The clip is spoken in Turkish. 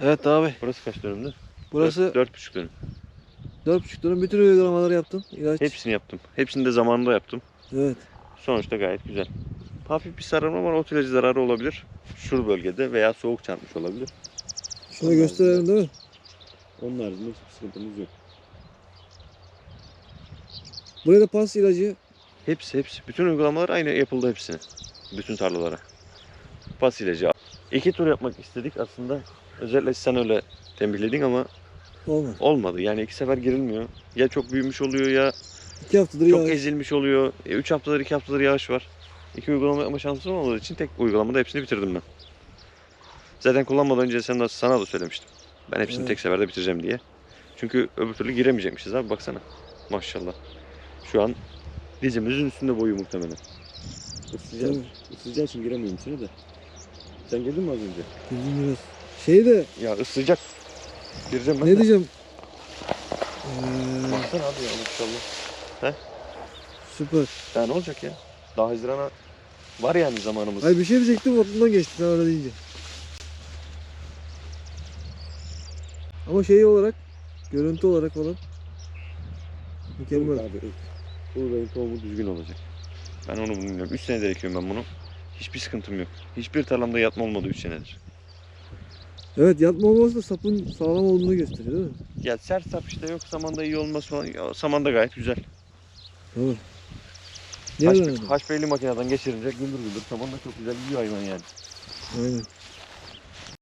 Evet abi. Burası kaç dönümdü? Burası Dört, 4,5 dönüm. 4,5 dönüm bütün uygulamaları yaptın. İlaç. Hepsini yaptım. Hepsini de zamanında yaptım. Evet. Sonuçta gayet güzel. Hafif bir sararma var. Ot ilacı zararı olabilir. Şu bölgede veya soğuk çarpmış olabilir. Şunu gösterelim değil mi? Onun haricinde hiçbir sıkıntımız yok. Buraya da pas ilacı. Hepsi hepsi. Bütün uygulamalar aynı yapıldı hepsine. Bütün tarlalara. Pas ilacı. İki tur yapmak istedik aslında. Özellikle sen öyle tembihledin ama Olmadı. olmadı. Yani iki sefer girilmiyor. Ya çok büyümüş oluyor ya 2 haftadır çok yağış. ezilmiş oluyor. E, üç haftadır iki haftadır yağış var. İki uygulama yapma şansım olmadığı için tek uygulamada hepsini bitirdim ben. Zaten kullanmadan önce sen de, sana da söylemiştim. Ben hepsini Evet. tek seferde bitireceğim diye. Çünkü öbür türlü giremeyecekmişiz abi baksana. Maşallah. Şu an dizimizin üstünde boyu muhtemelen. Isıyacağı, Evet. ısıyacağı için giremiyorum içine de. Sen girdin mi az önce? Bildim biraz. Şey de Ya ısıyacak. Gireceğim ben ne de. diyeceğim? Ee, Baksana abi ya maşallah. süper. Ya ne olacak ya? Daha Haziran'a var yani zamanımız. Hayır bir şey diyecektim aklımdan geçti sen öyle deyince. Ama şey olarak, görüntü olarak falan mükemmel. Abi, buğdayın tohumu düzgün olacak. Ben onu bilmiyorum. 3 senedir ekiyorum ben bunu. Hiçbir sıkıntım yok. Hiçbir tarlamda yatma olmadı 3 senedir. Evet yatma olması da sapın sağlam olduğunu gösteriyor değil mi? Ya sert sap işte yok samanda iyi olması falan. Ya, samanda gayet güzel. Tamam. Haş, öyle? haşbeyli makineden geçirince güldür güldür samanda çok güzel yiyor hayvan yani. Aynen.